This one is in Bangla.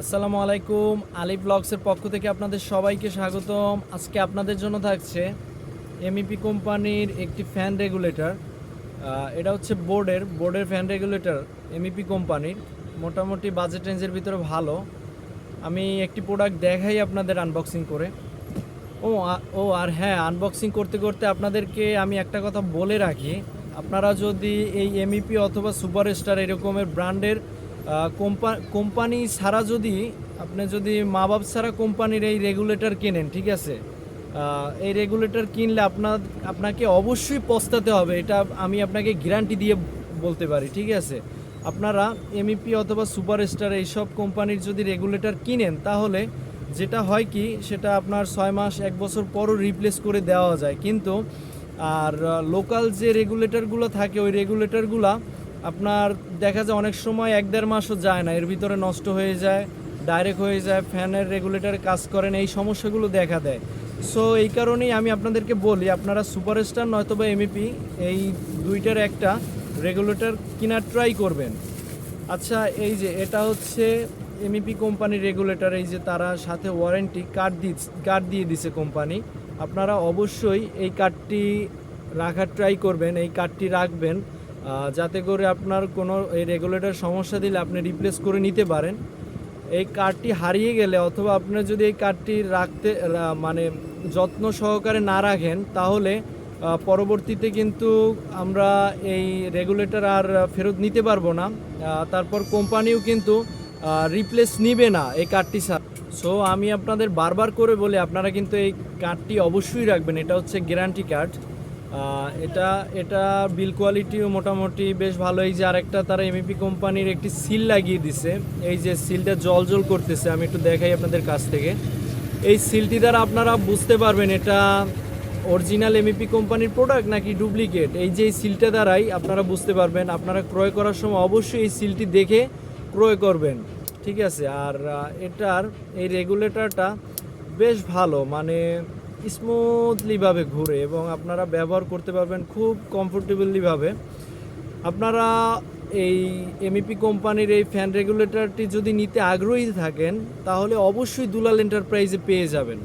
আসসালামু আলাইকুম, আলি ব্লগসের পক্ষ থেকে আপনাদের সবাইকে স্বাগতম। আজকে আপনাদের জন্য থাকছে এমইপি কোম্পানির একটি ফ্যান রেগুলেটর। এটা হচ্ছে বোর্ডের বোর্ডের ফ্যান রেগুলেটর এমইপি কোম্পানির। মোটামুটি বাজেট রেঞ্জের ভিতরে ভালো। আমি একটি প্রোডাক্ট দেখাই আপনাদের আনবক্সিং করে। ও ও, আর হ্যাঁ আনবক্সিং করতে করতে আপনাদেরকে আমি একটা কথা বলে রাখি। আপনারা যদি এই এমইপি অথবা সুপারস্টার এরকমের ব্র্যান্ডের কোম্পানি ছাড়া যদি, আপনি যদি মা বাপ ছাড়া কোম্পানির এই রেগুলেটর কেনেন, ঠিক আছে? এই রেগুলেটর কিনলে আপনার, আপনাকে অবশ্যই পস্তাতে হবে, এটা আমি আপনাকে গ্যারান্টি দিয়ে বলতে পারি, ঠিক আছে? আপনারা এমইপি অথবা সুপারস্টার এইসব কোম্পানির যদি রেগুলেটর কিনেন, তাহলে যেটা হয় কি, সেটা আপনার ছয় মাস, এক বছর পরও রিপ্লেস করে দেওয়া যায়। কিন্তু, আর লোকাল যে রেগুলেটরগুলো থাকে, ওই রেগুলেটরগুলো আপনার দেখা যায় অনেক সময় এক দেড় মাসও যায় না, এর ভিতরে নষ্ট হয়ে যায় ডাইরেক্ট হয়ে যায়, ফ্যানের রেগুলেটর কাজ করেন, এই সমস্যাগুলো দেখা দেয়। সো এই কারণেই আমি আপনাদেরকে বলি, আপনারা সুপারস্টার নয়তো বা এমইপি এই দুইটার একটা রেগুলেটর কেনার ট্রাই করবেন। আচ্ছা এই যে এটা হচ্ছে এমইপি কোম্পানির রেগুলেটর এই যে তারা সাথে ওয়ারেন্টি কার্ড দি কার্ড দিয়ে দিছে কোম্পানি আপনারা অবশ্যই এই কার্ডটি রাখার ট্রাই করবেন, এই কার্ডটি রাখবেন। যাতে করে আপনার কোনো এই রেগুলেটর সমস্যা দিলে আপনি রিপ্লেস করে নিতে পারেন। এই কার্ডটি হারিয়ে গেলে অথবা আপনি যদি এই কার্ডটি রাখতে মানে যত্ন সহকারে না রাখেন, তাহলে পরবর্তীতে কিন্তু আমরা এই রেগুলেটর আর ফেরত নিতে পারব না। তারপর কোম্পানিও কিন্তু রিপ্লেস নিবে না এই কার্ডটি ছাড়া। সো আমি আপনাদের বারবার করে বলি, আপনারা কিন্তু এই কার্ডটি অবশ্যই রাখবেন। এটা হচ্ছে গ্যারান্টি কার্ড এটা এটা বিল কোয়ালিটিও মোটামুটি বেশ ভালো এই যে আরেকটা তারা এমইপি কোম্পানির একটি সিল লাগিয়ে দিছে। এই যে সিলটা জল জল করতেছে, আমি একটু দেখাই আপনাদের কাছ থেকে। এই সিলটি দ্বারা আপনারা বুঝতে পারবেন এটা অরিজিনাল এমইপি কোম্পানির প্রোডাক্ট নাকি ডুপ্লিকেট এই যে এই সিলটা দ্বারাই আপনারা বুঝতে পারবেন, আপনারা ক্রয় করার সময় অবশ্যই এই সিলটি দেখে ক্রয় করবেন। ঠিক আছে? আর এটার, এই রেগুলেটরটা বেশ ভালো। মানে স্মুথলিভাবে ঘুরে এবং আপনারা ব্যবহার করতে পারবেন খুব কমফোর্টেবলিভাবে আপনারা এই এমইপি কোম্পানির এই ফ্যান রেগুলেটরটি যদি নিতে আগ্রহী থাকেন, তাহলে অবশ্যই দুলাল এন্টারপ্রাইজে পেয়ে যাবেন।